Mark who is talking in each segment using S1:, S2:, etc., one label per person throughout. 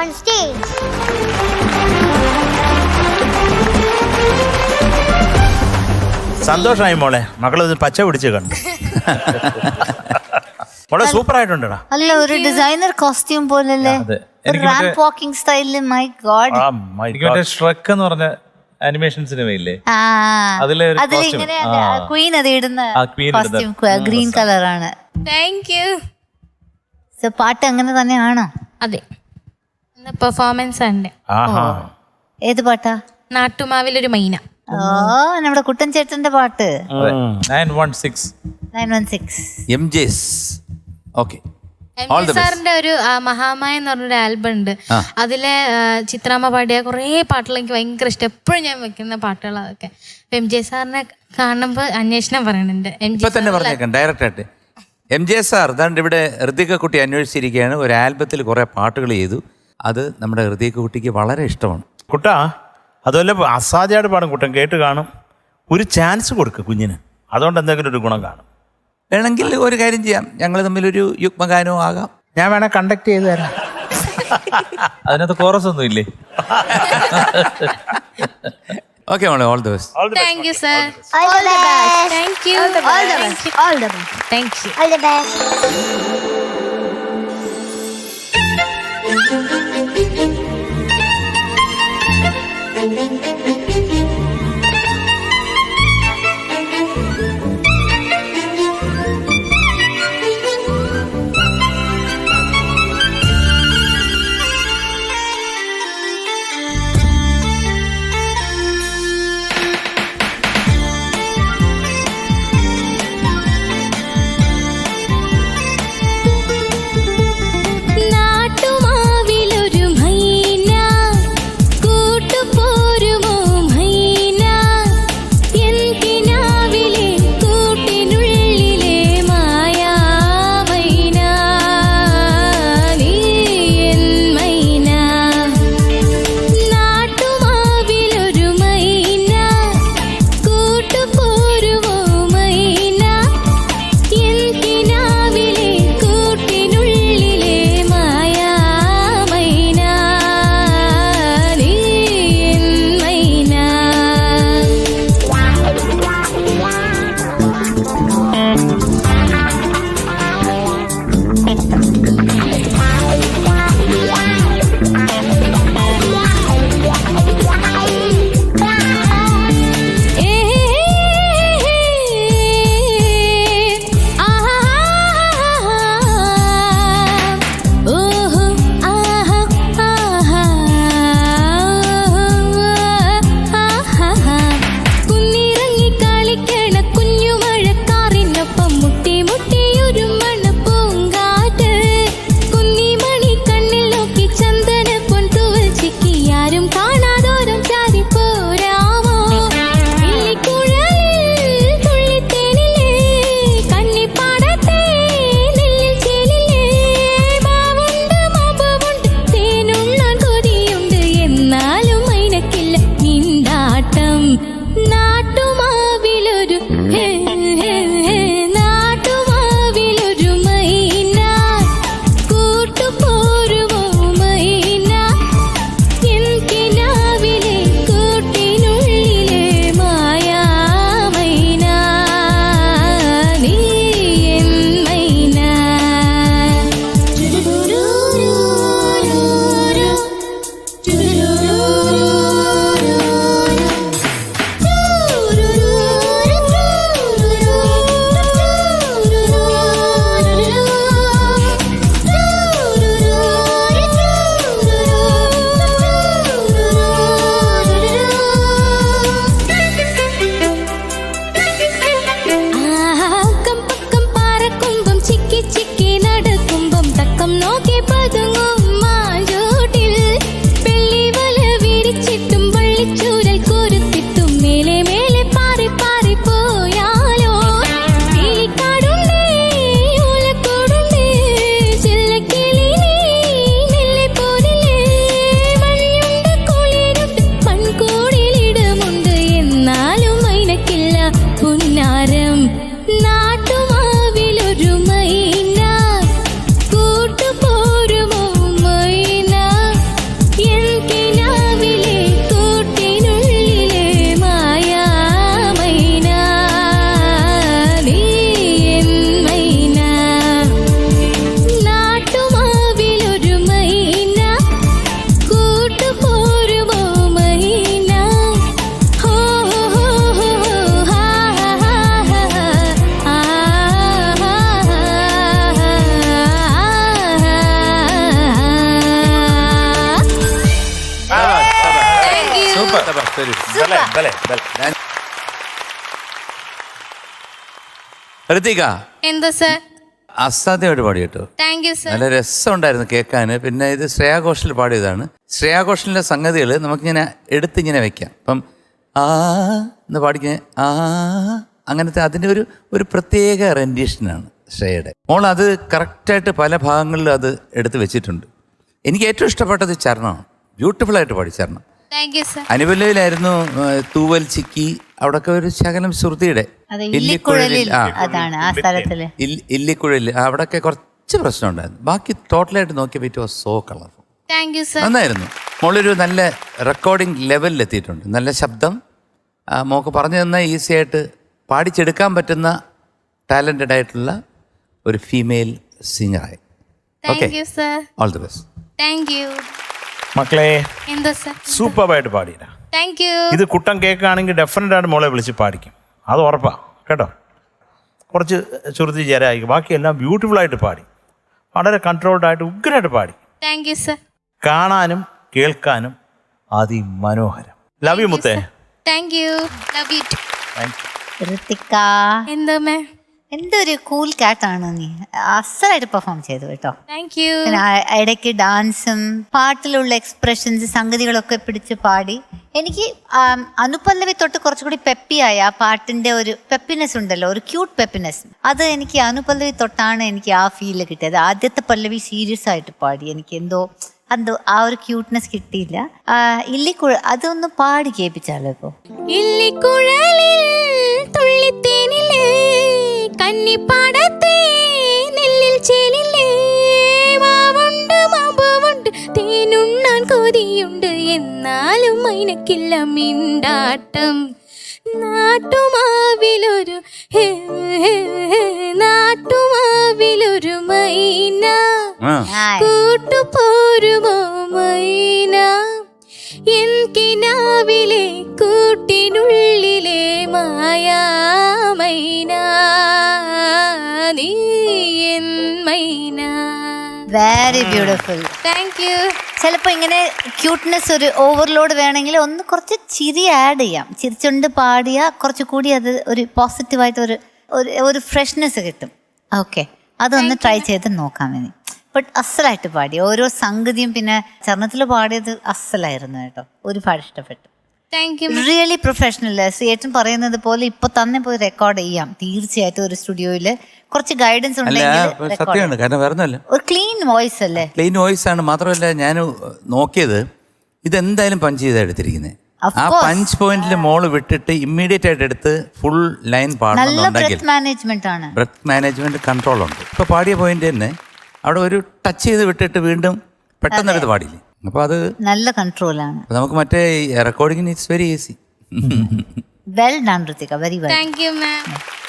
S1: on stage.
S2: സന്തോഷമായി മോളെ. മകളൊന്ന് ഇത് പച്ച പിടിച്ച് കണ്ടു. മോളെ സൂപ്പർ ആയിട്ടുണ്ടടാ
S3: അല്ല ഒരു ഡിസൈനർ കോസ്റ്റ്യൂം പോലല്ലേ?
S4: അതെ. എനിക്ക്
S3: വാക്കിംഗ് സ്റ്റൈലിൽ മൈ ഗോഡ്
S2: ആ my
S4: എനിക്ക്
S2: God.
S4: മറ്റേ ഷ്രക്ക് എന്ന് പറഞ്ഞ അനിമേഷൻ സിനിമയില്ലേ
S3: ആ
S4: അതിലെ ഒരു costume.
S3: ഇങ്ങനെ
S4: ആ.
S3: ക്വീൻ അത് ഇടുന്ന
S4: ആ, queen ഇടുന്ന
S3: കോസ്റ്റ്യൂം ഗ്രീൻ കളറാണ്
S5: താങ്ക് യു
S3: പാട്ട് അങ്ങനെ തന്നെയാണോ?
S5: അതെ. പെർഫോമൻസ് ഉണ്ട്
S2: ആഹാ.
S3: ഏത് പാട്ടാ?
S5: നാട്ടുമാവിലൊരു മൈന.
S3: ഓ നമ്മുടെ കുട്ടൻ ചേട്ടന്റെ പാട്ട്.
S4: Nine one six.
S3: Nine one six.
S6: M J's okay.
S5: M J സാറിന്റെ ഒരു ആ, മഹാമായ എന്ന് പറഞ്ഞൊരു ആൽബം ഉണ്ട്. അതിലെ ആ, ചിത്രാമ്മ പാടിയ കുറേ പാട്ടുകൾ എനിക്ക് ഭയങ്കര ഇഷ്ടം. എപ്പോഴും ഞാൻ വെക്കുന്ന പാട്ടുകൾ അതൊക്കെ അപ്പൊ എം ജെ സാറിനെ കാണുമ്പോൾ അന്വേഷണം പറയണുണ്ട്. എം ജെ
S6: ഇപ്പൊ തന്നെ പറഞ്ഞേക്കാം ഡയറക്റ്റ് ആയിട്ട്. എം ജെ സാർ ഇതാണ്ട് ഇവിടെ ഋതിക കുട്ടി അന്വേഷിച്ചിരിക്കുകയാണ്. ഒരു ആൽബത്തിൽ കുറെ പാട്ടുകൾ ചെയ്തു. അത് നമ്മുടെ ഹൃദയ കുട്ടിക്ക് വളരെ ഇഷ്ടമാണ്.
S2: കുട്ടാ അതുപോലെ അസാധ്യമായിട്ട് പാടും കുട്ടൻ കേട്ട് കാണും. ഒരു ചാൻസ് കൊടുക്ക് കുഞ്ഞിന്. അതുകൊണ്ട് എന്തെങ്കിലും ഒരു ഗുണം കാണും.
S6: വേണമെങ്കിൽ ഒരു കാര്യം ചെയ്യാം. ഞങ്ങൾ തമ്മിലൊരു യുഗ്മഗാനവും ആകാം.
S2: ഞാൻ വേണേ കണ്ടക്ട് ചെയ്തു തരാം.
S4: അതിനകത്ത് കോറസ് ഒന്നും ഇല്ലേ?
S6: ഓക്കെ മോളെ all the best
S5: thank you sir
S1: all the best
S5: thank you
S1: all the best all the best
S5: thank you
S2: Thank you.
S6: Ritika.
S5: എന്തോ സർ?
S6: അസാധ്യമായിട്ട് പാടി കേട്ടോ
S5: താങ്ക് യു സർ
S6: നല്ല രസമുണ്ടായിരുന്നു കേൾക്കാൻ പിന്നെ ഇത് ശ്രേയാഘോഷിൽ പാടിയതാണ്. ശ്രേയാ ഘോഷലിന്റെ സംഗതികൾ നമുക്കിങ്ങനെ എടുത്തിങ്ങനെ വെക്കാം. അപ്പം ആ എന്ന് പാടിക്കാൻ ആ അങ്ങനത്തെ അതിന്റെ ഒരു ഒരു പ്രത്യേക റെൻഡീഷനാണ് ശ്രേയയുടെ. മോൾ അത് കറക്റ്റായിട്ട് പല ഭാഗങ്ങളിലും അത് എടുത്ത് വെച്ചിട്ടുണ്ട്. എനിക്ക് ഏറ്റവും ഇഷ്ടപ്പെട്ടത് ചരണമാണ് ആയിട്ട് പാടി ചരണം. അനുപല്ലയിലായിരുന്നു തൂവൽ ചിക്കി അവിടൊക്കെ ഒരു ശകലം ശ്രുതിയുടെ
S3: ഇല്ലിക്കുഴലിൽ അതാണ് ആ സ്ഥലത്തിൽ.
S6: ഇൽ- ഇല്ലിക്കുഴലിൽ. അവിടെയൊക്കെ കുറച്ച് പ്രശ്നം ഉണ്ടായിരുന്നു ബാക്കി ടോട്ടലായിട്ട് നോക്കിയപ്പോൾ it was so colourful
S5: sir
S6: നന്നായിരുന്നു. മോളൊരു നല്ല റെക്കോർഡിംഗ് ലെവലിൽ എത്തിയിട്ടുണ്ട്. നല്ല ശബ്ദം. മോക്ക് പറഞ്ഞു തന്നാൽ ഈസി ആയിട്ട് പാടിച്ചെടുക്കാൻ പറ്റുന്ന ടാലന്റഡ് ആയിട്ടുള്ള ഒരു female സിംഗറായി okay all the best
S5: thank you
S2: മക്കളെ
S5: എന്തോ സർ?
S2: സൂപ്പറായിട്ട് പാടിയില്ല.
S5: താങ്ക് യു
S2: ഇത് കുട്ടൻ കേൾക്കുകയാണെങ്കിൽ ഡെഫിനറ്റ് ആയിട്ട് മോളെ വിളിച്ച് പാടിക്കും. അത് ഉറപ്പാ കേട്ടോ? കുറച്ച് ശ്രുതി ബാക്കി ബാക്കിയെല്ലാം ബ്യൂട്ടിഫുൾ ആയിട്ട് പാടി. വളരെ കൺട്രോൾഡ് ആയിട്ട് ഉഗ്രനായിട്ട് പാടി.
S5: താങ്ക് യു സർ
S2: കാണാനും കേൾക്കാനും അതിമനോഹരം. ലവ് യു മുത്തേ.
S5: Thank you love you
S3: Ritika
S5: എന്തോ മേ
S3: എന്തൊരു കൂൾ കാറ്റാണ് നീ. അസലായിട്ട് പെർഫോം ചെയ്തു കേട്ടോ.
S5: താങ്ക് യു
S3: ഇടയ്ക്ക് ഡാൻസും പാട്ടിലുള്ള എക്സ്പ്രഷൻസ് സംഗതികളൊക്കെ പിടിച്ച് പാടി. എനിക്ക് അനുപല്ലവി തൊട്ട് കുറച്ചുകൂടി പെപ്പിയായ ആ പാട്ടിന്റെ ഒരു പെപ്പിനെസ് ഉണ്ടല്ലോ ഒരു ക്യൂട്ട് പെപ്പിനെസ് അത് എനിക്ക് അനുപല്ലവി തൊട്ടാണ് എനിക്ക് ആ ഫീൽ കിട്ടിയത്. ആദ്യത്തെ പല്ലവി സീരിയസ് ആയിട്ട് പാടി. എനിക്ക് എന്തോ എന്തോ ആ ഒരു ക്യൂട്ട്നെസ് കിട്ടിയില്ല. ഇല്ലിക്കുഴ അതൊന്ന് പാടി കേൾപ്പിച്ചാലോ ഇപ്പോ?
S5: ഇല്ലിക്കുഴലിൽ കന്നിപ്പാടത്തെ നെല്ലിൽ ചേലില്ലേ? മാവുണ്ട് മാമ്പുണ്ട് തേനുണ്ണാൻ കൊതിയുണ്ട്. എന്നാലും മൈനക്കില്ല മിണ്ടാട്ടം. നാട്ടുമാവിലൊരു നാട്ടുമാവിലൊരു മൈന. കൂട്ടുപോരുമോ മൈന? എൻ കിനാവിലെ കൂട്ടിനുള്ളിലെ മായാ മൈന നീ
S3: വെരി ബ്യൂട്ടിഫുൾ
S5: താങ്ക് യു
S3: ചിലപ്പോൾ ഇങ്ങനെ ക്യൂട്ട്നെസ് ഒരു ഓവർലോഡ് വേണമെങ്കിൽ ഒന്ന് കുറച്ച് ചിരി ആഡ് ചെയ്യാം. ചിരിച്ചുകൊണ്ട് പാടിയാൽ കുറച്ചുകൂടി അത് ഒരു പോസിറ്റീവായിട്ട് ഒരു ഒരു ഒരു ഫ്രഷ്നെസ് കിട്ടും. ഓക്കെ അതൊന്ന് ട്രൈ ചെയ്ത് നോക്കാം ഇനി. ബട്ട് അസലായിട്ട് പാടി. ഓരോ സംഗതിയും പിന്നെ ചരണത്തിൽ പാടിയത് അസലായിരുന്നു കേട്ടോ. ഒരുപാട് ഇഷ്ടപ്പെട്ടു.
S5: താങ്ക് യു
S3: റിയലി പ്രൊഫഷണൽ സിയേറ്റൻ പറയുന്നത് പോലെ ഇപ്പൊ തന്നെ പോയി റെക്കോർഡ് ചെയ്യാം. തീർച്ചയായിട്ടും ഒരു സ്റ്റുഡിയോയിൽ കുറച്ച് ഗൈഡൻസ്
S6: അല്ല സത്യമാണ് കാരണം വേറൊന്നുമല്ല
S3: ഒരു ക്ലീൻ വോയിസ് അല്ലേ?
S6: ക്ലീൻ വോയിസ് ആണ്. മാത്രമല്ല ഞാൻ നോക്കിയത് ഇതെന്തായാലും പഞ്ച് ചെയ്താ എടുത്തിരിക്കുന്നത് ആ പഞ്ച് പോയിന്റിൽ മോൾ വിട്ടിട്ട് ഇമ്മീഡിയറ്റ് ആയിട്ട് എടുത്ത് ഫുൾ ലൈൻ
S3: നല്ല
S6: പാടണമെന്നുണ്ടെങ്കിൽ
S3: ബ്രത്ത് മാനേജ്മെന്റ് ആണ്.
S6: ബ്രത്ത് മാനേജ്മെന്റ് കൺട്രോൾ ഉണ്ട്. ഇപ്പൊ പാടിയ പോയിന്റ് തന്നെ അവിടെ ഒരു ടച്ച് ചെയ്ത് വിട്ടിട്ട് വീണ്ടും പെട്ടെന്ന് എടുത്ത് പാടില്ലേ അപ്പൊ അത്
S3: നല്ല കൺട്രോൾ
S6: ആണ്. നമുക്ക് മറ്റേ റെക്കോർഡിങ്ങിന് it's very easy
S3: well done Ritika very well
S5: thank you ma'am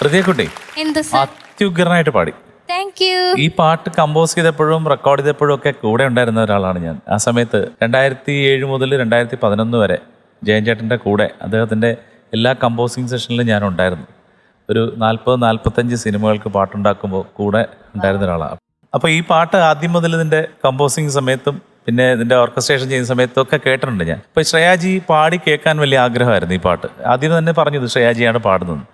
S4: ഹൃദയക്കുട്ടി
S5: എന്തോ സർ
S4: അത്യുഗ്രനായിട്ട് പാടി.
S5: താങ്ക് യു
S4: ഈ പാട്ട് കമ്പോസ് ചെയ്തപ്പോഴും റെക്കോർഡ് ചെയ്തപ്പോഴും ഒക്കെ കൂടെ ഉണ്ടായിരുന്ന ഒരാളാണ് ഞാൻ. ആ സമയത്ത് രണ്ടായിരത്തി ഏഴ് മുതൽ രണ്ടായിരത്തി പതിനൊന്ന് വരെ ജയൻ ചേട്ടന്റെ കൂടെ അദ്ദേഹത്തിന്റെ എല്ലാ കമ്പോസിങ് സെഷനിലും ഞാൻ ഉണ്ടായിരുന്നു. ഒരു നാൽപ്പത് നാൽപ്പത്തഞ്ച് സിനിമകൾക്ക് പാട്ടുണ്ടാക്കുമ്പോൾ കൂടെ ഉണ്ടായിരുന്ന ഒരാളാണ്. അപ്പോൾ ഈ പാട്ട് ആദ്യം മുതൽ ഇതിന്റെ കമ്പോസിങ് സമയത്തും പിന്നെ ഇതിന്റെ ഓർക്കസ്ട്രേഷൻ ചെയ്യുന്ന സമയത്തും ഒക്കെ കേട്ടിട്ടുണ്ട് ഞാൻ. അപ്പോൾ ശ്രേയാജി പാടി കേൾക്കാൻ വലിയ ആഗ്രഹമായിരുന്നു ഈ പാട്ട്. ആദ്യം തന്നെ പറഞ്ഞത് ശ്രേയാജിയാണ് പാടുന്നത്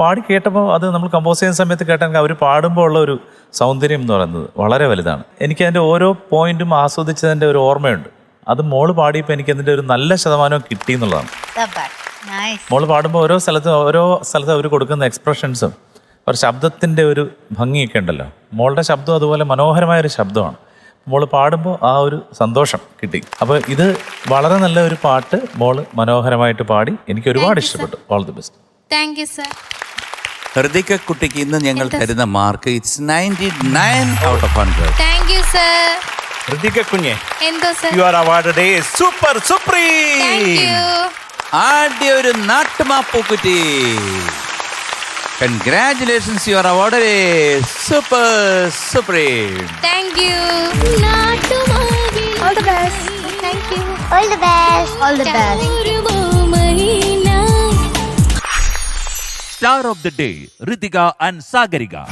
S4: പാടി കേട്ടപ്പോൾ അത് നമ്മൾ കമ്പോസ് ചെയ്യുന്ന സമയത്ത് കേട്ടാൽ അവർ പാടുമ്പോൾ ഉള്ള ഒരു സൗന്ദര്യം എന്ന് പറയുന്നത് വളരെ വലുതാണ്. എനിക്ക് അതിന്റെ ഓരോ പോയിന്റും ആസ്വദിച്ചതിന്റെ ഒരു ഓർമ്മയുണ്ട്. അത് മോൾ പാടിയപ്പോൾ എനിക്ക് അതിന്റെ ഒരു നല്ല ശതമാനം കിട്ടി എന്നുള്ളതാണ്. മോൾ പാടുമ്പോൾ ഓരോ സ്ഥലത്തും ഓരോ സ്ഥലത്ത് അവർ കൊടുക്കുന്ന എക്സ്പ്രഷൻസും ഒരു ശബ്ദത്തിന്റെ ഒരു ഭംഗിയൊക്കെ ഉണ്ടല്ലോ. മോളുടെ ശബ്ദം അതുപോലെ മനോഹരമായ ഒരു ശബ്ദമാണ്. മോൾ പാടുമ്പോൾ ആ ഒരു സന്തോഷം കിട്ടി. അപ്പോൾ ഇത് വളരെ നല്ല ഒരു പാട്ട് മോൾ മനോഹരമായിട്ട് പാടി എനിക്ക് ഒരുപാട് ഇഷ്ടപ്പെട്ടു. All the best
S5: thank you sir
S6: Hridika കുട്ടിക്ക് ഇന്ന് ഞങ്ങൾ തരുന്ന mark it's ninety nine out of hundred.
S5: Thank you sir
S2: Hridika കുഞ്ഞെ
S5: എന്തോ sir
S2: you are award super
S5: thank
S2: supreme
S6: ആദ്യ ഒരു നാട്ടുമാപ്പൂക്കുറ്റി. Congratulations you are award super supreme
S5: thank you
S1: All the best.
S5: Thank you
S1: All the best. All the best.
S7: Star of the Day, Ritika and Sagarika.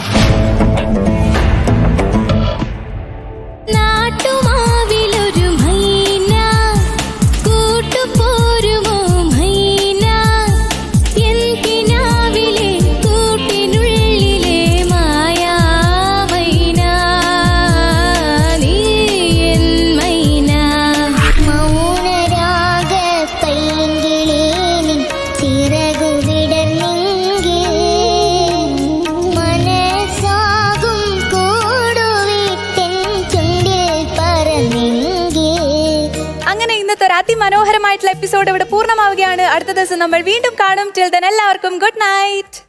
S8: അടുത്ത ദിവസം നമ്മൾ വീണ്ടും കാണും. Till then എല്ലാവർക്കും good night